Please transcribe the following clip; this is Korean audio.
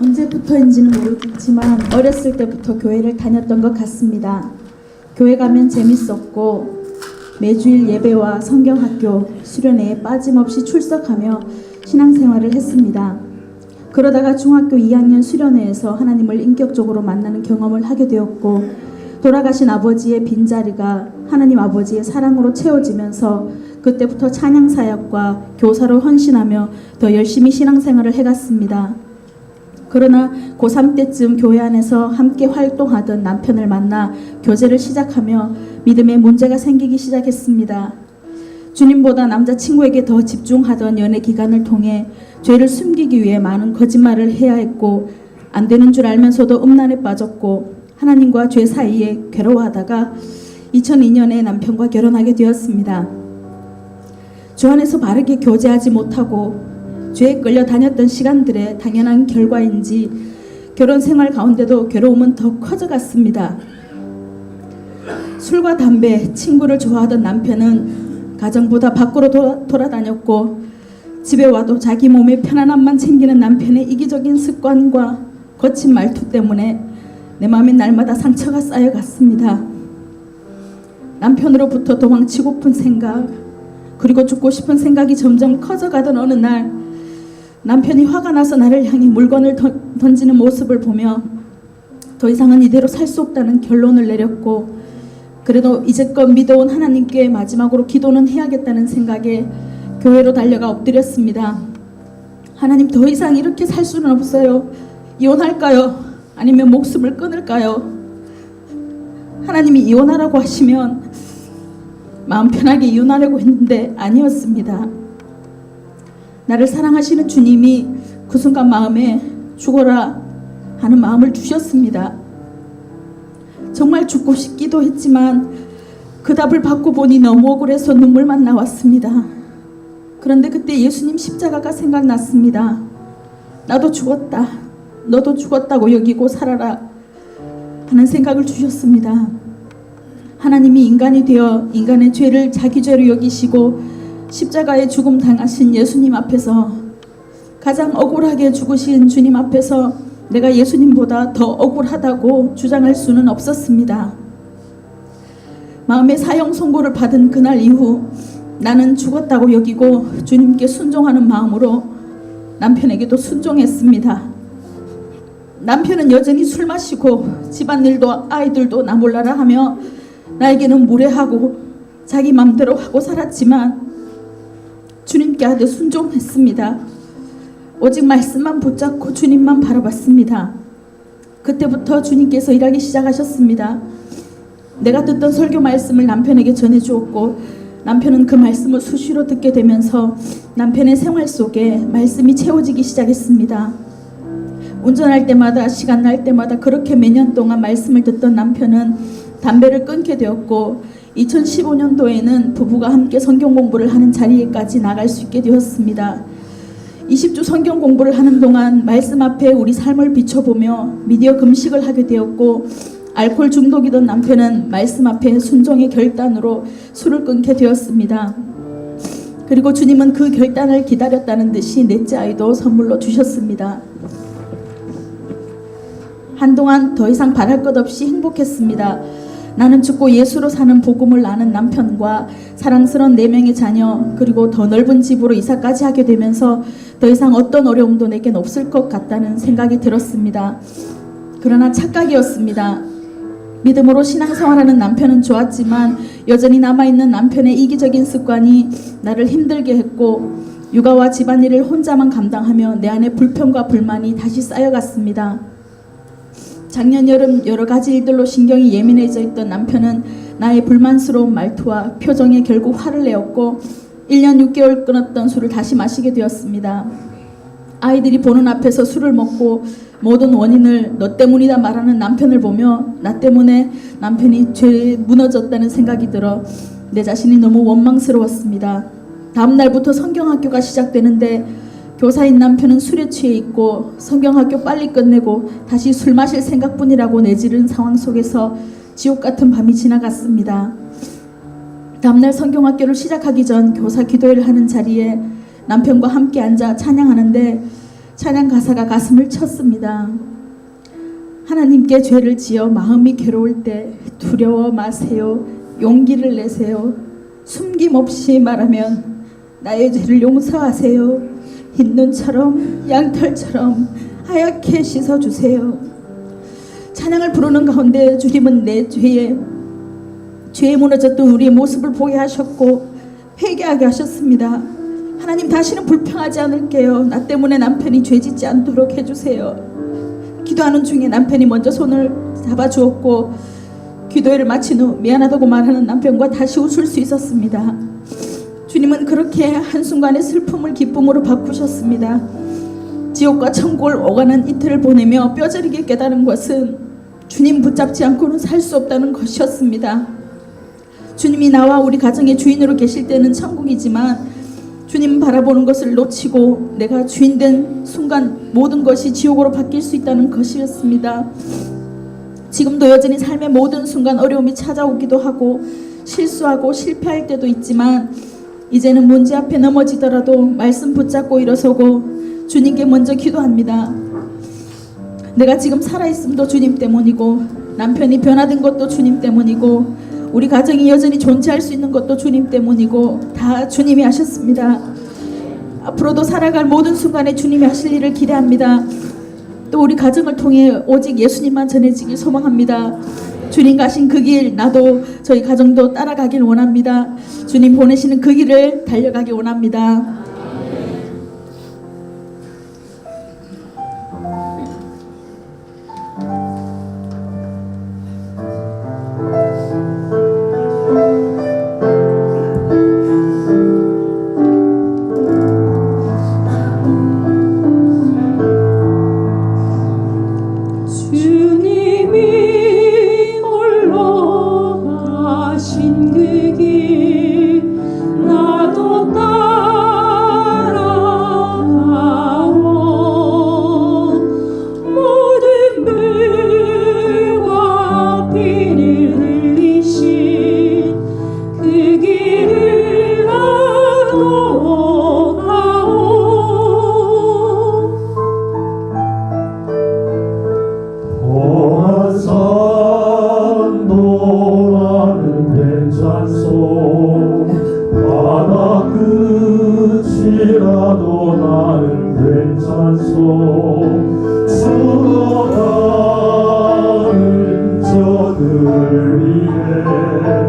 언제부터인지는 모르겠지만 어렸을 때부터 교회를 다녔던 것 같습니다. 교회 가면 재밌었고 매주일 예배와 성경학교 수련회에 빠짐없이 출석하며 신앙생활을 했습니다. 그러다가 중학교 2학년 수련회에서 하나님을 인격적으로 만나는 경험을 하게 되었고 돌아가신 아버지의 빈자리가 하나님 아버지의 사랑으로 채워지면서 그때부터 찬양 사역과 교사로 헌신하며 더 열심히 신앙생활을 해갔습니다. 그러나 고3 때쯤 교회 안에서 함께 활동하던 남편을 만나 교제를 시작하며 믿음에 문제가 생기기 시작했습니다. 주님보다 남자친구에게 더 집중하던 연애 기간을 통해 죄를 숨기기 위해 많은 거짓말을 해야 했고 안 되는 줄 알면서도 음란에 빠졌고 하나님과 죄 사이에 괴로워하다가 2002년에 남편과 결혼하게 되었습니다. 주 안에서 바르게 교제하지 못하고 죄에 끌려 다녔던 시간들의 당연한 결과인지 결혼 생활 가운데도 괴로움은 더 커져갔습니다. 술과 담배, 친구를 좋아하던 남편은 가정보다 밖으로 도- 돌아다녔고 집에 와도 자기 몸의 편안함만 챙기는 남편의 이기적인 습관과 거친 말투 때문에 내 마음에 날마다 상처가 쌓여갔습니다. 남편으로부터 도망치고픈 생각, 그리고 죽고 싶은 생각이 점점 커져가던 어느 날 남편이 화가 나서 나를 향해 물건을 던- 던지는 모습을 보며 더 이상은 이대로 살 수 없다는 결론을 내렸고 그래도 이제껏 믿어온 하나님께 마지막으로 기도는 해야겠다는 생각에 교회로 달려가 엎드렸습니다. 하나님 더 이상 이렇게 살 수는 없어요. 이혼할까요? 아니면 목숨을 끊을까요? 하나님이 이혼하라고 하시면 마음 편하게 이혼하려고 했는데 아니었습니다. 나를 사랑하시는 주님이 그 순간 마음에 죽어라 하는 마음을 주셨습니다. 정말 죽고 싶기도 했지만 그 답을 받고 보니 너무 억울해서 눈물만 나왔습니다. 그런데 그때 예수님 십자가가 생각났습니다. 나도 죽었다. 너도 죽었다고 여기고 살아라. 하는 생각을 주셨습니다. 하나님이 인간이 되어 인간의 죄를 자기 죄로 여기시고 십자가에 죽음 당하신 예수님 앞에서 가장 억울하게 죽으신 주님 앞에서 내가 예수님보다 더 억울하다고 주장할 수는 없었습니다. 마음의 사형 선고를 받은 그날 이후 나는 죽었다고 여기고 주님께 순종하는 마음으로 남편에게도 순종했습니다. 남편은 여전히 술 마시고 집안일도 아이들도 나 몰라라 하며 나에게는 무례하고 자기 맘대로 하고 살았지만 주님께 아주 순종했습니다. 오직 말씀만 붙잡고 주님만 바라봤습니다. 그때부터 주님께서 일하기 시작하셨습니다. 내가 듣던 설교 말씀을 남편에게 전해주었고 남편은 그 말씀을 수시로 듣게 되면서 남편의 생활 속에 말씀이 채워지기 시작했습니다. 운전할 때마다 시간 날 때마다 그렇게 몇년 동안 말씀을 듣던 남편은 담배를 끊게 되었고 2015년도에는 부부가 함께 성경 공부를 하는 자리에까지 나갈 수 있게 되었습니다. 20주 성경 공부를 하는 동안 말씀 앞에 우리 삶을 비춰보며 미디어 금식을 하게 되었고 알코올 중독이던 남편은 말씀 앞에 순종의 결단으로 술을 끊게 되었습니다. 그리고 주님은 그 결단을 기다렸다는 듯이 넷째 아이도 선물로 주셨습니다. 한동안 더 이상 바랄 것 없이 행복했습니다. 나는 죽고 예수로 사는 복음을 아는 남편과 사랑스러운 네 명의 자녀 그리고 더 넓은 집으로 이사까지 하게 되면서 더 이상 어떤 어려움도 내겐 없을 것 같다는 생각이 들었습니다. 그러나 착각이었습니다. 믿음으로 신앙생활하는 남편은 좋았지만 여전히 남아있는 남편의 이기적인 습관이 나를 힘들게 했고 육아와 집안일을 혼자만 감당하며 내 안에 불평과 불만이 다시 쌓여갔습니다. 작년 여름 여러 가지 일들로 신경이 예민해져 있던 남편은 나의 불만스러운 말투와 표정에 결국 화를 내었고 1년 6개월 끊었던 술을 다시 마시게 되었습니다. 아이들이 보는 앞에서 술을 먹고 모든 원인을 너 때문이다 말하는 남편을 보며 나 때문에 남편이 죄에 무너졌다는 생각이 들어 내 자신이 너무 원망스러웠습니다. 다음 날부터 성경학교가 시작되는데 교사인 남편은 술에 취해 있고 성경학교 빨리 끝내고 다시 술 마실 생각뿐이라고 내지른 상황 속에서 지옥 같은 밤이 지나갔습니다. 다음날 성경학교를 시작하기 전 교사 기도회를 하는 자리에 남편과 함께 앉아 찬양하는데 찬양 가사가 가슴을 쳤습니다. 하나님께 죄를 지어 마음이 괴로울 때 두려워 마세요. 용기를 내세요. 숨김없이 말하면 나의 죄를 용서하세요. 흰 눈처럼 양털처럼 하얗게 씻어 주세요. 찬양을 부르는 가운데 주님은 내 죄에 죄에 무너졌던 우리의 모습을 보게 하셨고 회개하게 하셨습니다. 하나님 다시는 불평하지 않을게요. 나 때문에 남편이 죄짓지 않도록 해주세요. 기도하는 중에 남편이 먼저 손을 잡아주었고 기도회를 마친 후 미안하다고 말하는 남편과 다시 웃을 수 있었습니다. 주님은 그렇게 한순간의 슬픔을 기쁨으로 바꾸셨습니다. 지옥과 천국을 오가는 이틀을 보내며 뼈저리게 깨달은 것은 주님 붙잡지 않고는 살 수 없다는 것이었습니다. 주님이 나와 우리 가정의 주인으로 계실 때는 천국이지만 주님 바라보는 것을 놓치고 내가 주인 된 순간 모든 것이 지옥으로 바뀔 수 있다는 것이었습니다. 지금도 여전히 삶의 모든 순간 어려움이 찾아오기도 하고 실수하고 실패할 때도 있지만 이제는 문제 앞에 넘어지더라도 말씀 붙잡고 일어서고 주님께 먼저 기도합니다. 내가 지금 살아있음도 주님 때문이고 남편이 변화된 것도 주님 때문이고 우리 가정이 여전히 존재할 수 있는 것도 주님 때문이고 다 주님이 하셨습니다. 앞으로도 살아갈 모든 순간에 주님이 하실 일을 기대합니다. 또 우리 가정을 통해 오직 예수님만 전해지길 소망합니다. 주님 가신 그 길 나도 저희 가정도 따라가길 원합니다. 주님 보내시는 그 길을 달려가길 원합니다. Maria.